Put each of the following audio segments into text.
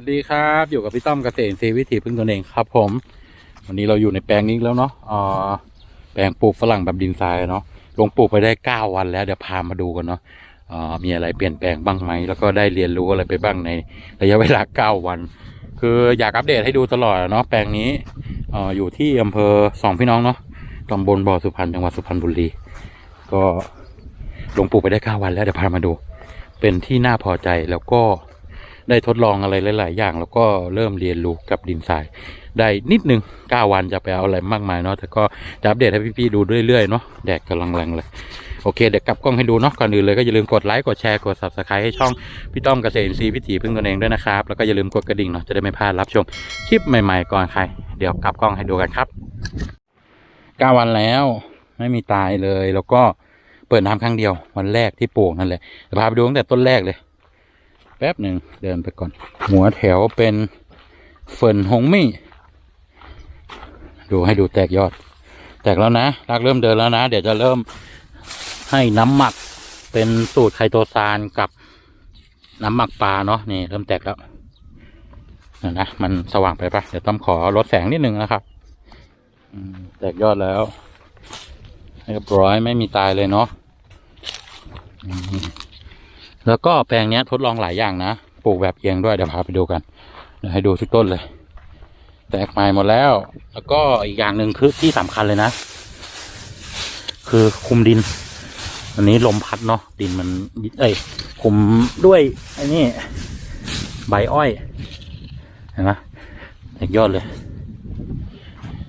วัสดีครับ อยู่กับพี่ต้อมเกษตรซีวิถีพึ่งตนเองครับ ผม วันนี้เราอยู่ในแปลงนี้แล้วเนาะอ่าแปลงปลูกฝรั่งแบบดินทรายเนาะลงปลูกไปได้เก้าวันแล้วเดี๋ยวพามาดูกันเนาะอ่ามีอะไรเปลี่ยนแปลงบ้างไหมแล้วก็ได้เรียนรู้อะไรไปบ้างในระยะเวลาเก้าวัน คืออยากอัปเดตให้ดูตลอดเนาะแปลงนี้อ่าอยู่ที่อำเภอสองพี่น้องเนาะตำบลบ่อสุพรรณจังหวัดสุพรรณบุรีก็ลงปลูกไปได้เก้าวันแล้วเดี๋ยวพามาดู เป็นที่น่าพอใจแล้วก็ ได้ทดลองอะไรหลาย ๆ อย่าง แล้วก็เริ่มเรียนรู้กับดินทรายได้นิดนึงเก้าวันจะไปเอาอะไรมากมายเนาะแต่ก็จะอัปเดตให้พี่ ๆ ดูเรื่อย ๆ เนาะแดดกำลังแรงเลยโอเคเดี๋ยวกลับกล้องให้ดูเนาะก่อนอื่นเลยก็อย่าลืมกดไลค์กดแชร์กด subscribe ให้ช่องพี่ต้อมเกษตรอินทรีย์พิถีพึ่งตนเองด้วยนะครับ แล้วก็อย่าลืมกดกระดิ่งเนาะจะได้ไม่พลาดรับชมคลิปใหม่ ๆ ก่อนใคร เดี๋ยวกลับกล้องให้ดูกันครับเก้าวันแล้วไม่มีตายเลยแล้วก็เปิดน้ำครั้งเดียววันแรกที่ปลูกนั่นแหละพาไปดูตั้งแต่ต้นแรกเลย แป๊บหนึ่งเดินไปก่อน หัวแถวเป็นเฟิร์นหงมี่ ดูให้ดูแตกยอด แตกแล้วนะรากเริ่มเดินแล้วนะ เดี๋ยวจะเริ่มให้น้ำหมักเป็นสูตรไคโตซานกับน้ำหมักปลาเนาะนี่เริ่มแตกแล้วนะนะมันสว่างไปปะเดี๋ยวต้องขอลดแสงนิดนึงนะครับแตกยอดแล้วเรียบร้อยไม่มีตายเลยเนาะ แล้วก็แปลงนี้ทดลองหลายอย่างนะปลูกแบบเอียงด้วยเดี๋ยวพาไปดูกันเดี๋ยวให้ดูทุกต้นเลย แตกใหม่หมดแล้ว แล้วก็อีกอย่างหนึ่งคือที่สำคัญเลยนะ คือคุมดิน อันนี้ลมพัดเนาะดินมัน เอ้ยคุมด้วยไอ้นี่ใบอ้อยเห็นไหมแตกยอดเลย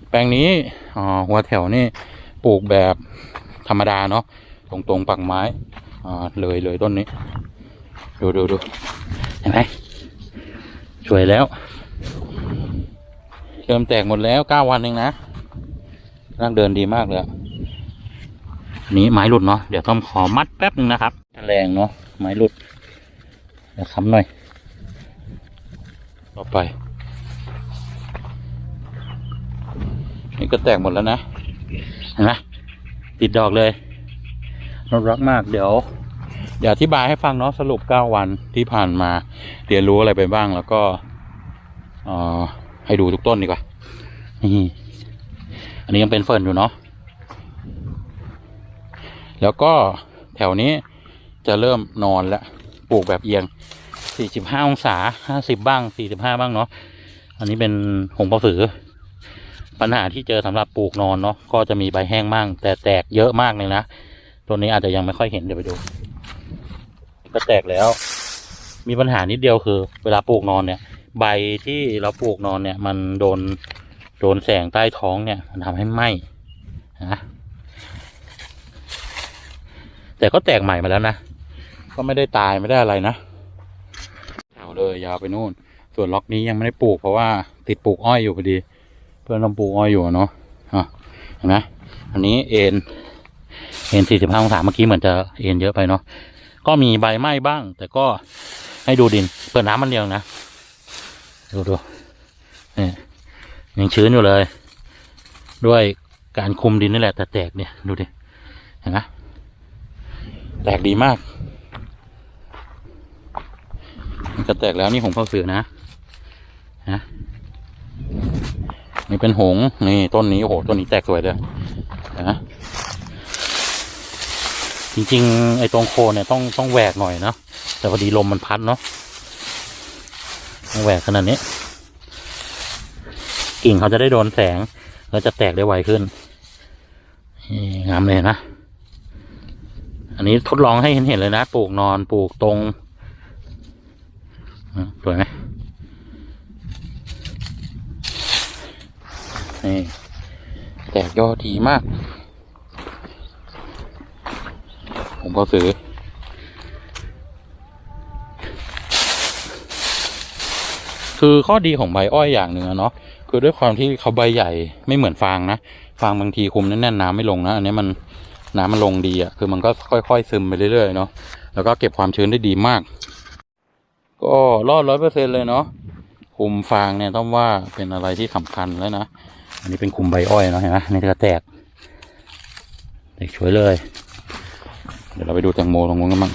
แปลงนี้อ๋อหัวแถวนี่ปลูกแบบธรรมดาเนาะตรงตรงๆปักไม้อ่าเลยเลยต้นนี้ ดูดูดูเห็นไหมสวยแล้ว เริ่มแตกหมดแล้วเก้าวันเองนะร่างเดินดีมากเลยอันนี้ไม้หลุดเนาะเดี๋ยวต้องขอมัดแป๊บนึงนะครับแรงเนาะไม้หลุดเดี๋ยวค้ำหน่อยต่อไป นี่ก็แตกหมดแล้วนะ เห็นไหมติดดอกเลยน่ารักมากเดี๋ยว เดี๋ยวอธิบายให้ฟังเนาะสรุปเก้าวันที่ผ่านมาเรียนรู้อะไรไปบ้างแล้วก็ออให้ดูทุกต้นดีกว่านี่อันนี้ยังเป็นเฟิร์นอยู่เนาะแล้วก็แถวนี้จะเริ่มนอนแล้วปลูกแบบเอียง 45 องศา 50 บ้าง 45 บ้างเนาะอันนี้เป็นหงเปาสือ ปัญหาที่เจอสำหรับปลูกนอนเนาะก็จะมีใบแห้งมั่งแต่แตกเยอะมากเลยนะ ตัวนี้อาจจะยังไม่ค่อยเห็นเดี๋ยวไปดู ก็แตกแล้ว มีปัญหานิดเดียวคือ เวลาปลูกนอนเนี่ย ใบที่เราปลูกนอนเนี่ย มันโดนโดนแสงใต้ท้องเนี่ยมันทำให้ไหม้นะแต่ก็แตกใหม่มาแล้วนะ ก็ไม่ได้ตายไม่ได้อะไรนะเอาเลยยาวไปนู่น ส่วนล็อกนี้ยังไม่ได้ปลูกเพราะว่าติดปลูกอ้อยอยู่พอดี เพื่อนต้องปลูกอ้อยอยู่เนาะอะเห็นไหมอันนี้เอ็นเอ็นสี่สิบห้าองศาเมื่อกี้เหมือนจะเอ็นเยอะไปเนาะ ก็มีใบไหม้บ้าง แต่ก็ให้ดูดิน เปิดน้ำมันเดียวนะ ดูดูนี่ยังชื้นอยู่เลย ด้วยการคุมดินนี่แหละแต่แตกเนี่ยดูดิเห็นไหมแตกดีมากมันก็แตกแล้วนี่หงส์เผาเสือนะนะนี่เป็นหงนี่ต้นนี้โอ้โหต้นนี้แตกสวยเลยนไหม จริงๆ ไอ้ตรงโคนเนี่ยต้องต้องแหวกหน่อยนะแต่พอดีลมมันพัดเนาะต้องแหวกขนาดนี้ กิ่งเขาจะได้โดนแสง แล้วจะแตกได้ไวขึ้นงามเลยนะ อันนี้ทดลองให้เห็นเห็นเลยนะ ปลูกนอนปลูกตรงสวยไหมนี่แตกยอดดีมาก ผมก็ซื้อ คือข้อดีของใบอ้อยอย่างหนึ่งอะเนาะคือด้วยความที่เขาใบใหญ่ไม่เหมือนฟางนะฟางบางทีคุมแน่นๆน้ำไม่ลงนะอันนี้มันน้ำมันลงดีอะคือมันก็ค่อยๆซึมไปเรื่อยๆเนาะแล้วก็เก็บความชื้นได้ดีมาก ก็รอดร้อยเปอร์เซ็นเลยเนาะคุมฟางเนี่ยต้องว่าเป็นอะไรที่สำคัญแล้วนะอันนี้เป็นคุมใบอ้อยเนาะเห็นไหมนี่ก็แตกแตกช่วยเลย ดี๋ยวเราไปดูแตงโมตรงนู้นกันบ้าง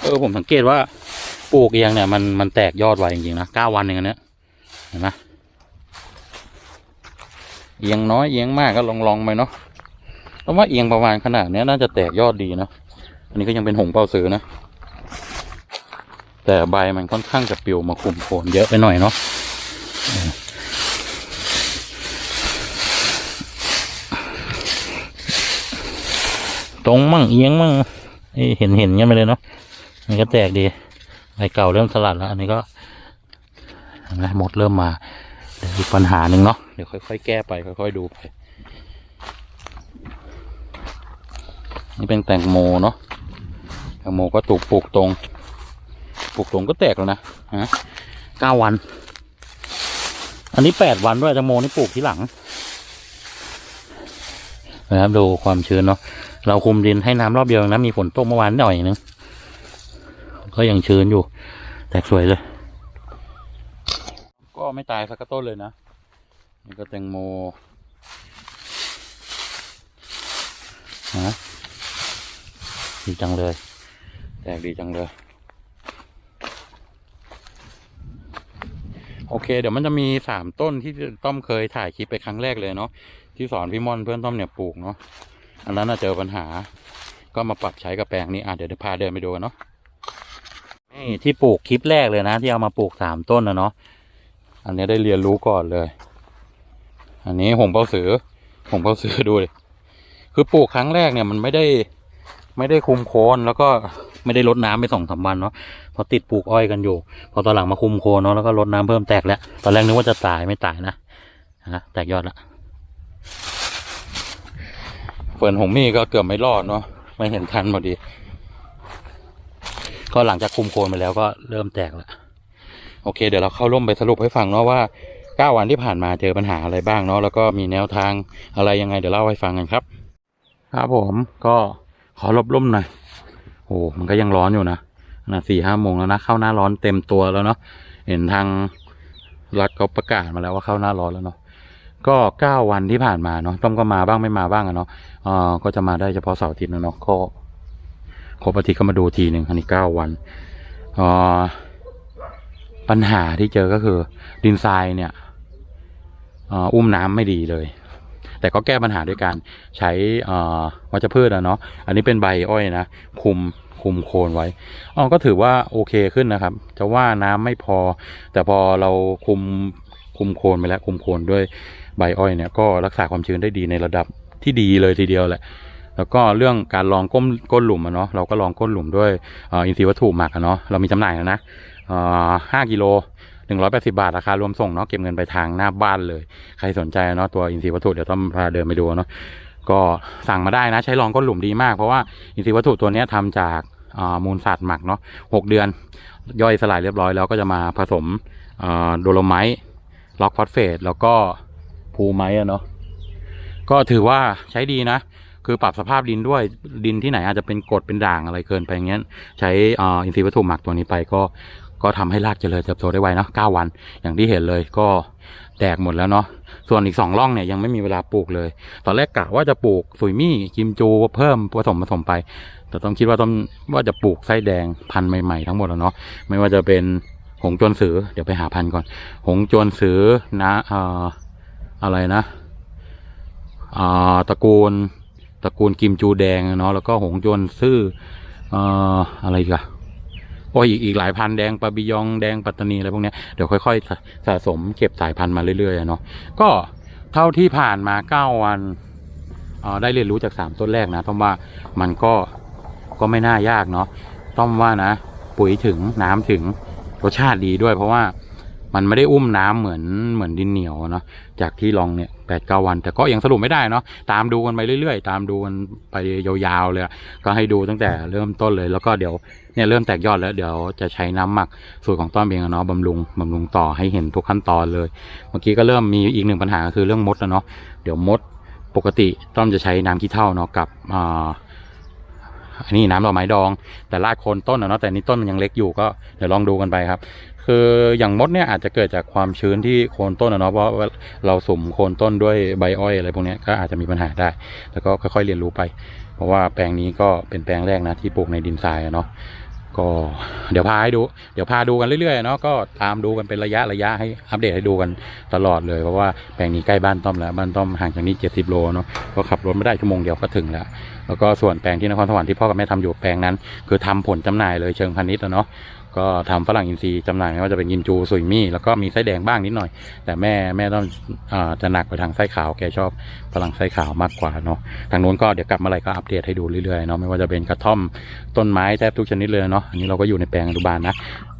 เออผมสังเกตว่าปลูกเอียงเนี่ยมันมันแตกยอดไวจริงๆนะเก้าวันเองอันเนี้ยเห็นไหมเอียงน้อยเอียงมากก็ลองลองไปเนาะเพราะว่าเอียงประมาณขนาดเนี้ยน่าจะแตกยอดดีเนาะอันนี้ก็ยังเป็นหงเป่าสือนะแต่ใบมันค่อนข้างจะปิวมาคุมโคนเยอะไปหน่อยเนาะ ตรงมั่งเอียงมั่งเอ้ยเห็นเห็นงั้นไปเลยเนาะมันก็แตกดีใบเก่าเริ่มสลัดแล้วอันนี้ก็เห็นไหมดเริ่มมาเดี๋ยวอีกปัญหาหนึ่งเนาะเดี๋ยวค่อยๆแก้ไปค่อยๆดูไป นี่เป็นแตงโมเนาะแตงโมก็ถูกปลูกตรงปลูกตรงก็แตกแล้วนะฮะเก้าวัน อันนี้แปดวันด้วยแตงโมนี่ปลูกทีหลัง นะครับดูความชื้นเนาะเราคุมดินให้น้ำรอบเดียวนะมีฝนตกเมื่อวานหน่อยนึงก็ยังชื้นอยู่ แตกสวยเลย ก็ไม่ตายสักต้นเลยนะนี่ก็แตงโมฮะดีจังเลย แตกดีจังเลย โอเค เดี๋ยวมันจะมีสามต้นที่ต้อมเคยถ่ายคลิปไปครั้งแรกเลยเนาะที่สอนพี่ม่อนเพื่อนต้อมเนี่ยปลูกเนาะอันนั้นน่ะเจอปัญหา ก็มาปรับใช้กับแปลงนี้อะเดี๋ยวเดี๋ยวพาเดินไปดูกันเนาะนี่ที่ปลูกคลิปแรกเลยนะ ที่เอามาปลูกสามต้นนะเนาะอันนี้ได้เรียนรู้ก่อนเลย อันนี้หงเป้าสือหงเป้าสือดูเลยคือปลูกครั้งแรกเนี่ยมันไม่ได้ไม่ได้คุมโคนแล้วก็ ไม่ได้ลดน้ำไปสองสามวันเนาะเพอติดปลูกอ้อยกันอยู่ พอตอนหลังมาคุมโคเนาะแล้วก็ลดน้ำเพิ่มแตกแล้วตอนแรกนึกว่าจะตายไม่ตายนะนะแตกยอดละเฟิร์นหงมี่ก็เกือบไม่รอดเนาะไม่เห็นทันพอดี ก็หลังจากคุมโคนไปแล้วก็เริ่มแตกแล้วโอเค เดี๋ยวเราเข้าร่วมไปสรุปให้ฟังเนาะว่าเก้าวันที่ผ่านมาเจอปัญหาอะไรบ้างเนาะแล้วก็มีแนวทางอะไรยังไงเดี๋ยวเล่าให้ฟังกันครับ ครับผมก็ขอหลบร่มหน่อย โอ้มันก็ยังร้อนอยู่นะนะสี่ห้าโมงแล้วนะ เข้าหน้าร้อนเต็มตัวแล้วเนาะเห็นทางรัฐเขาประกาศมาแล้วว่าเข้าหน้าร้อนแล้วเนาะก็เก้าวันที่ผ่านมาเนาะต้อมก็มาบ้างไม่มาบ้างอะเนาะเอ่อก็จะมาได้เฉพาะเสาร์อาทิตย์นะเนาะก็ครบอาทิตย์ก็มาดูทีหนึ่งอันนี้เก้าวันอ่อปัญหาที่เจอก็คือ ดินทรายเนี่ยอ่ออุ้มน้ำไม่ดีเลย แต่ก็แก้ปัญหาด้วยการใช้อ่อวัชพืชอะเนาะอันนี้เป็นใบอ้อยนะคุมคุมโคนไว้อ๋อก็ถือว่าโอเคขึ้นนะครับ จะว่าน้ำไม่พอ แต่พอเราคุมคุมโคนไปแล้วคุมโคนด้วยใบอ้อยเนี่ยก็รักษาความชื้นได้ดีในระดับที่ดีเลยทีเดียวแหละ แล้วก็เรื่องการลองก้มก้นหลุมอะเนาะเราก็ลองก้นหลุมด้วยอ,อินทรีย์วัตถุหมักอะเนาะเรามีจำหน่ายแล้วนะห้ากิโล หนึ่งร้อยแปดสิบาท ราคารวมส่งเนาะเก็บเงินไปทางหน้าบ้านเลย ใครสนใจเนาะตัวอินทรีย์วัตถุเดี๋ยวต้องพาเดินไปดูเนาะก็สั่งมาได้นะใช้ลองก้นหลุมดีมาก เพราะว่าอินทรีย์วัตถุตัวนี้ยทำจากมูลสัตว์หมักเนาะหกเดือน ย่อยสลายเรียบร้อยแล้วก็จะมาผสมโดโลไมต์ล็อกฟอสเฟตแล้วก็ภูไมต์อะเนาะก็ถือว่าใช้ดีนะ คือปรับสภาพดินด้วยดินที่ไหนอาจจะเป็นกรดเป็นด่างอะไรเกินไปอย่างเงี้ยใช้อินทรีย์วัตถุหมักตัวนี้ไปก็ ก็ทำให้รากเจริญเติบโตได้ไวเนาะเก้าวัน อย่างที่เห็นเลยก็แตกหมดแล้วเนาะ ส่วนอีกสองร่องเนี่ยยังไม่มีเวลาปลูกเลย ตอนแรกกะว่าจะปลูกสุยมี่กิมจูเพิ่มผสมผสมไป แต่ต้องคิดว่าต้องว่าจะปลูกไส้แดงพันธุ์ใหม่ ๆ ทั้งหมดแล้วเนาะ ไม่ว่าจะเป็นหงจวนสือ เดี๋ยวไปหาพันธุ์ก่อน หงจวนสือนะเอ่ออะไรนะอ่าตระกูลตระกูลกิมจูแดงเนาะ แล้วก็หงจวนซื่อเอ่ออะไรกัน โอ้ยอีกอีกหลายพันแดงปาบิยองแดงปัตตานีอะไรพวกนี้เดี๋ยวค่อยๆสะสมเก็บสายพันธุ์มาเรื่อยๆเนาะก็เท่าที่ผ่านมาเก้าวันเออได้เรียนรู้จากสามต้นแรกนะต้องว่ามันก็ก็ไม่น่ายากเนาะต้องว่านะ ปุ๋ยถึงน้ำถึงรสชาติดีด้วยเพราะว่า มันไม่ได้อุ้มน้ำเหมือนเหมือนดินเหนียวเนาะจากที่ลองเนี่ยแปดเก้าวัน แต่ก็ยังสรุปไม่ได้เนาะตามดูกันไปเรื่อยๆ ตามดูกันไปยาวๆเลยก็ให้ดูตั้งแต่เริ่มต้นเลย แล้วก็เดี๋ยวเนี่ยเริ่มแตกยอดแล้วเดี๋ยวจะใช้น้ำหมักสูตรของต้อมเองเนาะบำรุงบำรุงต่อให้เห็นทุกขั้นตอนเลย เมื่อกี้ก็เริ่มมีอีกหนึ่งปัญหาก็คือเรื่องมดนะเนาะเดี๋ยวมดปกติต้อมจะใช้น้ำขี้เถ้าเนาะกับอ่า อันนี้น้ำดอกไม้ดอง แต่รากโคนต้นเนาะแต่นี่ต้นมันยังเล็กอยู่ก็เดี๋ยวลองดูกันไปครับ คืออย่างมดเนี่ยอาจจะเกิดจากความชื้นที่โคนต้นเนาะเพราะว่าเราสุ่มโคนต้นด้วยใบอ้อยอะไรพวกนี้ก็อาจจะมีปัญหาได้ แล้วก็ค่อยๆเรียนรู้ไป เพราะว่าแปลงนี้ก็เป็นแปลงแรกนะที่ปลูกในดินทรายเนาะ ก็เดี๋ยวพาให้ดู เดี๋ยวพาดูกันเรื่อยๆเนาะก็ตามดูกันเป็นระยะระยะให้อัปเดตให้ดูกันตลอดเลยเพราะว่าแปลงนี้ใกล้บ้านต้อมแล้วบ้านต้อมห่างจากนี้ 70 โลเนาะก็ขับรถไม่ได้ชั่วโมงเดียวก็ถึงแล้ว แล้วก็ส่วนแปลงที่นครสวรรค์ที่พ่อกับแม่ทำอยู่แปลงนั้น คือทำผลจำหน่ายเลยเชิงพาณิชย์อะเนาะ ก็ทำฝรั่งอินทรีย์จำหน่ายไม่ว่าจะเป็นยินจูสุยมี่แล้วก็มีไส้แดงบ้างนิดหน่อย แต่แม่แม่ต้องอาจะหนักไปทางไส้ขาวแกชอบฝรั่งไส้ขาวมากกว่าเนาะทางนู้นก็เดี๋ยวกลับมาอะไรก็อัปเดตให้ดูเรื่อยๆเนาะไม่ว่าจะเป็นกระท่อมต้นไม้แทบทุกชนิดเลยเนาะอันนี้เราก็อยู่ในแปลงอนุบาลนะ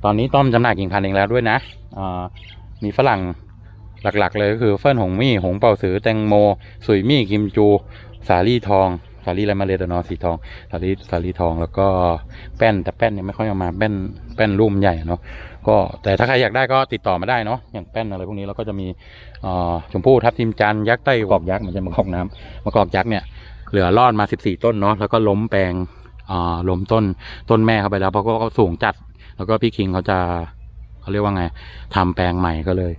ตอนนี้ต้อมจำหน่ายกิ่งพันธุ์เองแล้วด้วยนะอ่ามีฝรั่งหลักๆ เลยก็คือเฟิ่นหงมี่หงเป่าสือแตงโม สุยมี่กิมจู สาลี่ทอง สาลี่อะไรมาเลยตนอสีทองสาลีสาลีทองแล้วก็แป้นแต่แป้นเนี่ยไม่ค่อยเอามาแป้นแป้นรุ่มใหญ่เนาะก็แต่ถ้าใครอยากได้ก็ติดต่อมาได้เนาะอย่างแป้นอะไรพวกนี้เราก็จะมีชมพู่ทับทิมจันยักษ์ไต้หวกยักษ์เหมือนจะมะกอกน้ำมะกอกยักษ์เนี่ยเหลือรอดมา 14 ต้นเนาะแล้วก็ล้มแปลงล้มต้นต้นแม่เข้าไปแล้วเพราะว่าเขาสูงจัด แล้วก็พี่คิงเขาจะเขาเรียกว่าไงทำแปลงใหม่ก็เลย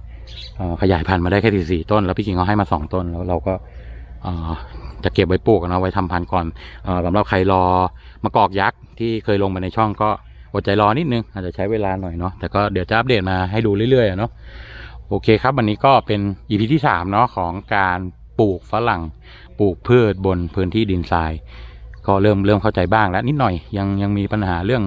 ขยายพันธุ์มาได้แค่สี่ต้น แล้วพี่คิงเขาให้มาสองต้นแล้วเราก็ จะเก็บไว้ปลูกนะไว้ทำพันธุ์ก่อนสำหรับใครรอมะกอกยักษ์ที่เคยลงมาในช่องก็อดใจรอนิดนึงอาจจะใช้เวลาหน่อยเนาะแต่ก็เดี๋ยวจะอัปเดตมาให้ดูเรื่อยๆอะเนาะโอเคครับวันนี้ก็เป็น EP ที่สามเนาะของการปลูกฝรั่งปลูกพืชบนพื้นที่ดินทราย ก็เริ่มเริ่มเข้าใจบ้างแล้วนิดหน่อยยังยังมีปัญหาเรื่อง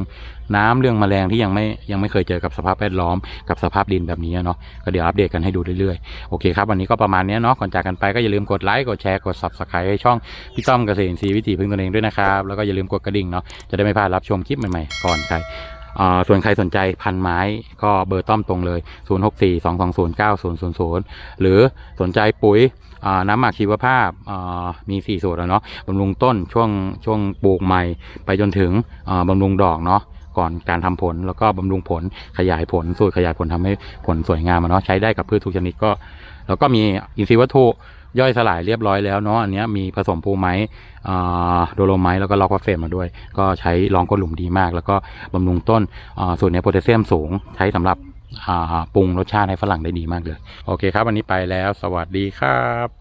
น้ำเรื่องแมลงที่ยังไม่ยังไม่เคยเจอกับสภาพแวดล้อมกับสภาพดินแบบนี้เนาะก็เดี๋ยวอัปเดตกันให้ดูเรื่อยๆโอเคครับวันนี้ก็ประมาณนี้เนาะก่อนจากกันไปก็อย่าลืมกดไลค์กดแชร์กด subscribe ให้ช่องพี่ต้อมเกษตรศรีวิถีพึ่งตนเองด้วยนะครับแล้วก็อย่าลืมกดกระดิ่งเนาะจะได้ไม่พลาดรับชมคลิปใหม่ๆก่อนใคร ส่วนใครสนใจพันไม้ก็เบอร์ต้อมตรงเลย 0642209000 หรือสนใจปุ๋ยน้ำหมักชีวภาพมีสี่สูตรแล้วเนาะบำรุงต้นช่วงช่วงปลูกใหม่ ไปจนถึงบำรุงดอกเนาะก่อนการทำผลแล้วก็บำรุงผลขยายผลสูตรขยายผลทำให้ผลสวยงามอะเนาะใช้ได้กับพืชทุกชนิดก็ แล้วก็มีอินทรีย์วัตถุ ย่อยสลายเรียบร้อยแล้วเนาะอันนี้มีผสมภูไม้อ่าโดโลไม้แล้วก็ล็อกวอฟเฟตมาด้วย ก็ใช้รองก้นหลุมดีมาก แล้วก็บำรุงต้นส่วนนี้โพแทสเซียมสูงใช้สำหรับปรุงรสชาติให้ฝรั่งได้ดีมากเลย โอเคครับ วันนี้ไปแล้ว สวัสดีครับ